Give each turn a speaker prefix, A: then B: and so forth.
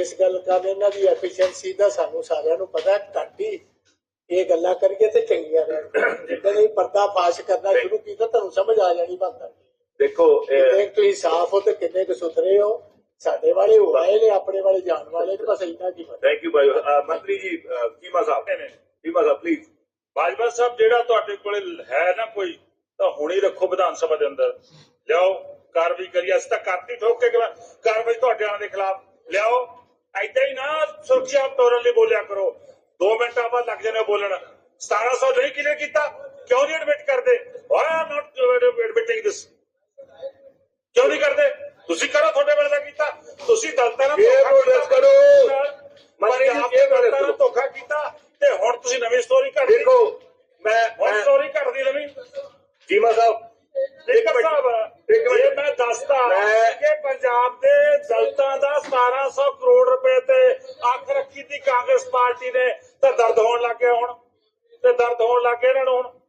A: ਇਸ ਗੱਲ ਕਰ ਇਹਨਾਂ ਦੀ ਐਫੀਸ਼ੀਐਂਸੀ ਦਾ ਸਾਨੂੰ ਸਾਰਿਆਂ ਨੂੰ ਪਤਾ ਹੈ ਘੱਟ ਹੀ ਇਹ ਗੱਲਾਂ ਕਰੀਏ ਤੇ ਚੰਗੀਆਂ ਰਹਿਣ ਜਿੱਦਾਂ ਹੀ ਪਰਦਾ ਫਾਸ਼ ਕਰਨਾ ਸ਼ੁਰੂ ਕੀਤਾ ਤੁਹਾਨੂੰ ਸਮਝ ਆ ਜਾਣੀ ਬੰਦਾ
B: ਦੇਖੋ ਇਹ-
A: ਤੁਸੀਂ ਸਾਫ਼ ਹੋ ਤੇ ਕਿੰਨੇ ਕੁ ਸੁਥਰੇ ਹੋ ਸਾਡੇ ਵਾਲੇ ਹੋ ਆਏ ਨੇ ਆਪਣੇ ਵਾਲੇ ਜਾਣ ਵਾਲੇ ਤੇ ਬਸ ਇੰਨਾ ਕੀ ਪਤਾ।
B: ਥੈਂਕ ਯੂ ਭਾਈ। ਮੰਤਰੀ ਜੀ ਕੀਮਾ ਸਾਹਿਬ। ਕੀਮਾ ਸਾਹਿਬ ਪਲੀਜ਼
C: ਬਾਜਵਾ ਸਾਹਿਬ ਜਿਹੜਾ ਤੁਹਾਡੇ ਕੋਲੇ ਹੈ ਨਾ ਕੋਈ ਤਾਂ ਹੁਣੇ ਰੱਖੋ ਵਿਧਾਨ ਸਭਾ ਦੇ ਅੰਦਰ। ਲਿਆਓ ਕਾਰਵਾਈ ਕਰੀਏ। ਅਸੀਂ ਤਾਂ ਕਰਤੀ ਠੋਕ ਕੇ ਕਾਰਵਾਈ ਤੁਹਾਡੇ ਆਣ ਦੇ ਖਿਲਾਫ। ਲਿਆਓ। ਐਦਾਂ ਹੀ ਨਾ ਸੁਰੱਖਿਆ ਤੋਰਨ ਲਈ ਬੋਲਿਆ ਕਰੋ। 2 ਮਿੰਟਾਂ ਬਾਅਦ ਲੱਗ ਜਾਣੇ ਬੋਲਣ। 1700 ਨਹੀਂ ਕਿਲੇ ਕੀਤਾ? ਕਿਉਂ ਨਹੀਂ ਐਡਮਿਟ ਕਰਦੇ? ਵਾਈ ਆਰ ਨਾਟ ਐਡਮਿਟਿੰਗ ਦਿਸ ਕਿਉਂ ਨਹੀਂ ਕਰਦੇ? ਤੁਸੀਂ ਕਰੋ ਤੁਹਾਡੇ ਵੇਲੇ ਦਾ ਕੀਤਾ। ਤੁਸੀਂ ਦਲਤਾਂ ਨਾਲ
B: ਇਹ
C: ਧੋਖਾ।
B: ਕਰੋ। ਇਹ ਪ੍ਰੋਟੈਸਟ
C: ਦਲਤਾਂ ਨਾਲ ਧੋਖਾ ਕੀਤਾ ਤੇ ਹੁਣ ਤੁਸੀਂ ਨਵੀਂ ਸਟੋਰੀ ਘੜ
B: ਦੇਖੋ ਮੈਂ
C: ਹੁਣ ਸਟੋਰੀ ਘੜਦੀ ਨਵੀਂ
B: ਕੀਮਾ ਸਾਹਿਬ
C: ਇੱਕ ਸਾਹਿਬ
B: ਇੱਕ ਮਿੰਟ।
C: ਇਹ ਮੈਂ ਦੱਸਦਾ
B: ਮੈਂ-
C: ਕਿ ਪੰਜਾਬ ਦੇ ਦਲਤਾਂ ਦਾ 1700 ਕਰੋੜ ਰੁਪਏ ਤੇ ਅੱਖ ਰੱਖੀ ਸੀ ਕਾਂਗਰਸ ਪਾਰਟੀ ਨੇ, ਤਾਂ ਦਰਦ ਹੋਣ ਲੱਗ ਗਿਆ ਹੁਣ। ਤੇ ਦਰਦ ਹੋਣ ਲੱਗ ਗਿਆ ਇਹਨਾਂ ਨੂੰ ਹੁਣ।